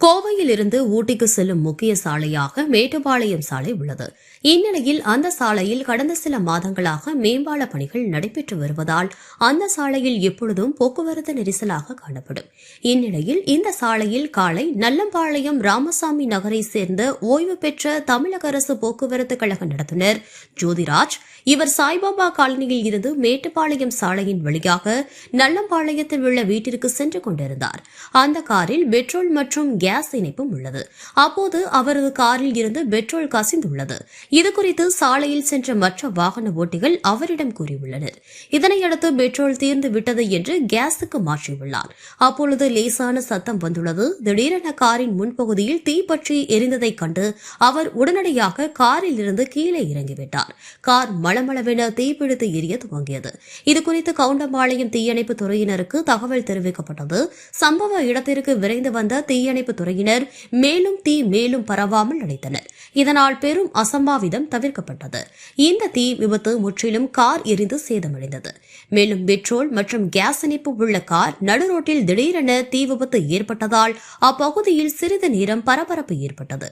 கோவையில் இருந்து ஊட்டிக்கு செல்லும் முக்கிய சாலையாக மேட்டுப்பாளையம் சாலை உள்ளது. இந்நிலையில் அந்த சாலையில் கடந்த சில மாதங்களாக மேம்பால பணிகள் நடைபெற்று வருவதால் அந்த சாலையில் எப்பொழுதும் போக்குவரத்து நெரிசலாக காணப்படும். இந்நிலையில் இந்த சாலையில் காலை நல்லம்பாளையம் ராமசாமி நகரை சேர்ந்த ஓய்வு பெற்ற தமிழக அரசு போக்குவரத்து கழக நடத்துனர் ஜோதிராஜ் இவர் சாய்பாபா காலனியில் இருந்து மேட்டுப்பாளையம் சாலையின் வழியாக நல்லம்பாளையத்தில் உள்ள வீட்டிற்கு சென்று கொண்டிருந்தார். அந்த காரில் பெட்ரோல் மற்றும் கேஸ் இணைப்பும் உள்ளது. அப்போது அவரது காரில் இருந்து பெட்ரோல் கசிந்துள்ளது. இதுகுறித்து சாலையில் சென்ற மற்ற வாகன ஓட்டிகள் அவரிடம் கூறியுள்ளனர். இதனையடுத்து பெட்ரோல் தீர்ந்து விட்டது என்று கேஸுக்கு மாற்றியுள்ளார். அப்பொழுது லேசான சத்தம் வந்துள்ளது. திடீரென காரின் முன்பகுதியில் தீப்பற்றி எரிந்ததைக் கண்டு அவர் உடனடியாக காரில் இருந்து கீழே இறங்கிவிட்டார். கார் மளமளவென தீப்பிடித்து எரிய துவங்கியது. இதுகுறித்து கவுண்டம்பாளையம் தீயணைப்பு துறையினருக்கு தகவல் தெரிவிக்கப்பட்டது. சம்பவ இடத்திற்கு விரைந்து வந்த தீயணைப்பு துறையினர் மேலும் தீ மேலும் பரவாமல் அடைத்தனர் இதனால் பெரும் அசம்பாவிதம் தவிர்க்கப்பட்டது. இந்த தீ விபத்து முற்றிலும் கார் எரிந்து சேதமடைந்தது. மேலும் பெட்ரோல் மற்றும் கேஸ் இணைப்பு உள்ள கார் நடுரோட்டில் திடீரென தீ விபத்து ஏற்பட்டதால் அப்பகுதியில் சிறிது நேரம் பரபரப்பு ஏற்பட்டது.